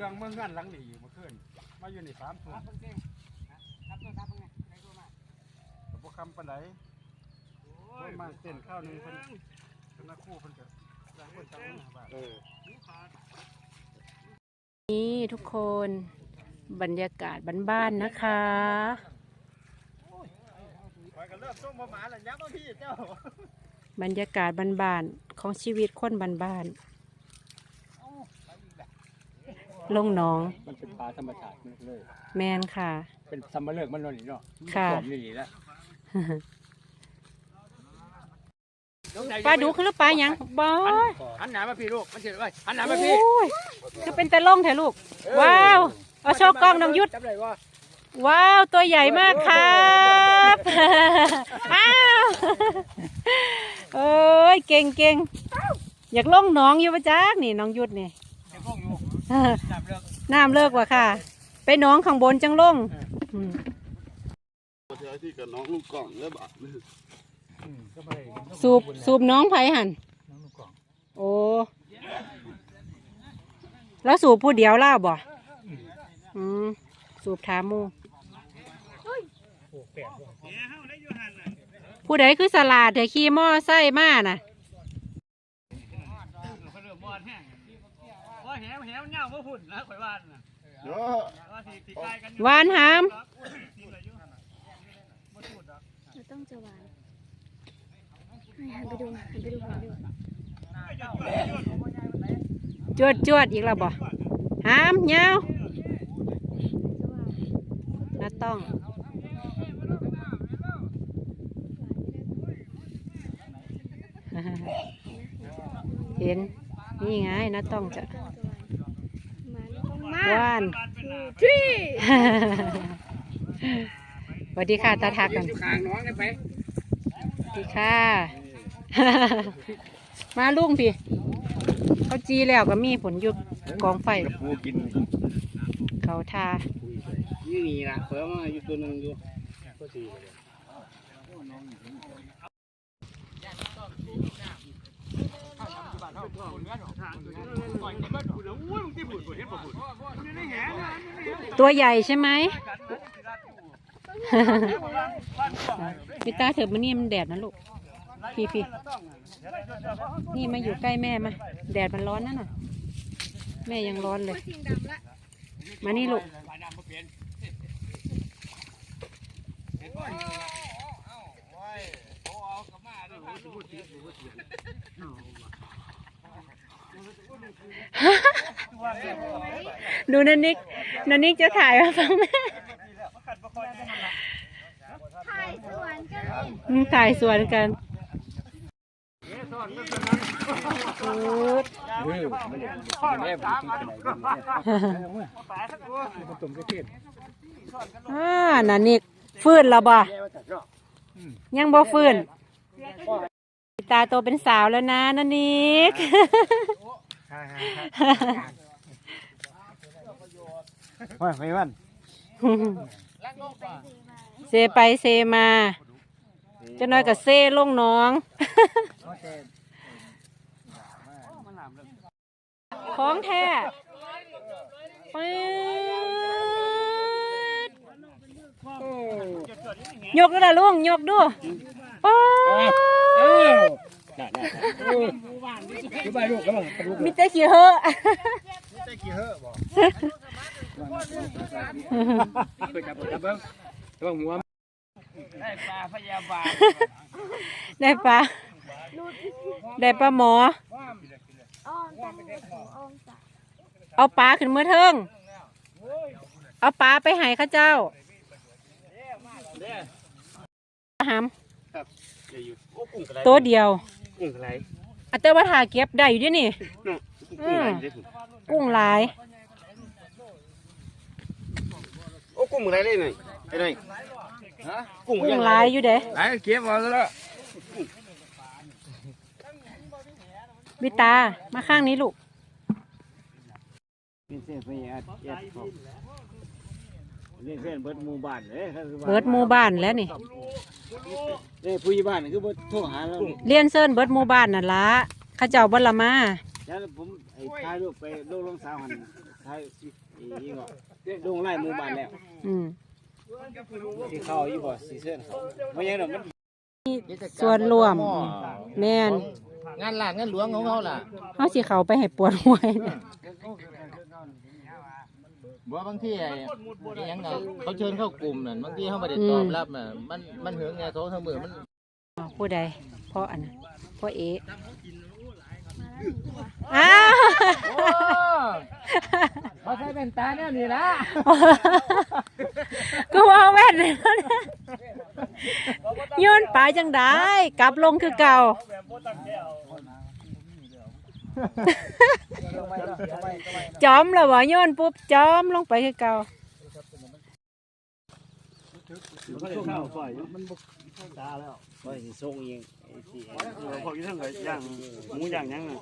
เครื่องเมื่อเงื่อนหลังนี่เมื่อคืนมาอยู่ในสามทุ่มแต่พวกคำปันไหนเพิ่นมาเต้นข้าวหนึ่งเพิ่นคณะครู่เพิ่นก็จ้างคนจ้างคนหาบาทนี่ทุกคนบรรยากาศบ้านๆนะคะ คอยกันเลิกส่งมาหมาแล้วย้ำมาพี่เจ้า บรรยากาศบ้านๆของชีวิตคนบ้านๆ ลงหน้อง มันเป็นปลาธรรมชาติเลย แมนค่ะ เป็นสมมเลิกมันนอนนี่เนาะค่ะสวมนี่แล้วปลาดุกหรือปลาหยังบอยหันหน้ามาพี่ลูกมันเสียไว้หันหน้าโอ้มาพี่ยคือเป็นตะล่องแท้ลูก ว้าวเอาโชว์กล้องน้องยุทธจับได้ว่าว้าว ตัวใหญ่มากครับอ้าวโอ้ยเก่งเก่งอยากลงหนองอยู่ปะจ๊ากนี่น้องยุทธนี่เดี๋ยวพวก อยู่จับเลิกน้ำเลิกว่ะค่ะ ไปหน้องข้างบนจังลงมเจอที่กับน้องลูกกล่องแล้วบาสูบสูบน้องไผ่หันน้องลูกกล่องโอ้แล้วสูบผู้เดียวเล่าบ่อืมสูบถามหมูโอ้แปดพวกผู้ใดคือสลาดแต่ขี่มอไซค์มาน่ะ เขาเริ่มบอลแห้งว่า แหวแหวเงาเมื่อพุ่นนะข่อยว่าน่ะเนาะว่าสิสิใกล้กันหวานหามเราต้องจะหวานให้หันไปดูหันไปดูหันไปดูจวดจวดอีกแล้วบ่หามยาวน่าต้อง เห็น นี่ไงน่าต้องจะ มาแล้วต้องมาว่านที่สวัสดีค่ะตาทักกันอยู่ข้างน้องได้ไปสวัสดีค่ะ มาลุงพี่เขาจีแล้วก็มีผลยุบกองไฟปูกินเขาทานี่นี่ล่ะเพิ่มมาอยู่ตัวนึงอยู่ก็สิ ตัวใหญ่ใช่ไหมพี่ตาเถอะมานี่มันแดดนะลูก พี่พี่นี่มาอยู่ใกล้แม่มา แดดมันร้อนนั่นน่ะ แม่ยังร้อนเลยสิ่งดำละมานี่ลูก ดูนันนิกนันนิกจะถ่ายมาฟังแม่ถ่ายสวนกันอืมถ่ายสวนกันอืดเออมันมันแม่ผมกินกันไหนมันตุ่มกระเทียมอ่านันนิกฟื้นแล้วบ่แม่ว่าจัดเนาะยังบ่ฟื้น ตาโตเป็นสาวแล้วนะนันนิกว่าไม่วันเซไปเซมาจะน้อยกับเซลงหน้อง ของแท้ปื๊ดยกดูล่ะลุงยกดูป๊าด ได้ได้อยู่บ้านลูกกำลังปลูกมีแต่ขี้เหอะได้กี่เฮ้อบ่เคยจับจับเบิ้งระวังหัวได้ปลาพยาบาลได้ปลาได้ปลาหมอเอาปลาขึ้นเมื่อเทิงเอาปลาไปห้เข้าเจ้าหามตัวเดียว กุ้งอะไรอัตเตอร์ว่าถ่าเก็บได้อยู่เด้วยนี่กุ้งอะไรเดี๋ยวผมกุ้งหลาย โอ้กุ้งอะไรเลยนี่ไอ้นี่ฮะกุ้งกุ้งหลายอยู่เด้หลายเก็บมาแล้วบิตามาข้างนี้ลูก เป็นเส้นไปอัดยัดเขาเล่ นเส้นเบิดหมู่บ้านเลยเบิดหมู่บ้านแล้วนี่เล่นผู้ใหญ่บ้านคือบ่โทรหาเราเลียนเซินเบิดหมู่บ้านน่ะละเข้าเจ้าบ่ละมาจแล้วผมไอ้ถ่ายรูปไปลงลงสาวหันถ่ายอีกอะลงไล่หมู่บ้านแล้วอืมสิเข้าอีบ่สิเส้นเขาบ่ยังดอกมันส่วนรวม แม่นงานหลานงานหลวงของเขาล่ะเฮาสิเข้าไปให้ปวดหัวเนี่ย บ่บางทีไอ้ไอ้หยังไงเขาเชิญเข้ากลุ่มนั่นบางทีเขาไม่ได้ตอบรับน่ะมันมันเหืองแง่โทรทั้งมือมันผู้ใดเพราะอันนั้นเพราะเอะอ้าวโอ้เขาใช้เป็นตาเนี่ยนี่ละก็ว่าแว่นเลยโยนปลาจังได้ กลับลงคือเก่า จอมแล้วบ่โยนปุ๊บจอมลงไปคือเก่ามันก็เข้าปล่อยมันบ่ตาแล้วบ่สิส่งเองไอ้ที่เออพวกนี้ทั้งหลายย่างหมูย่างหยังน่ะ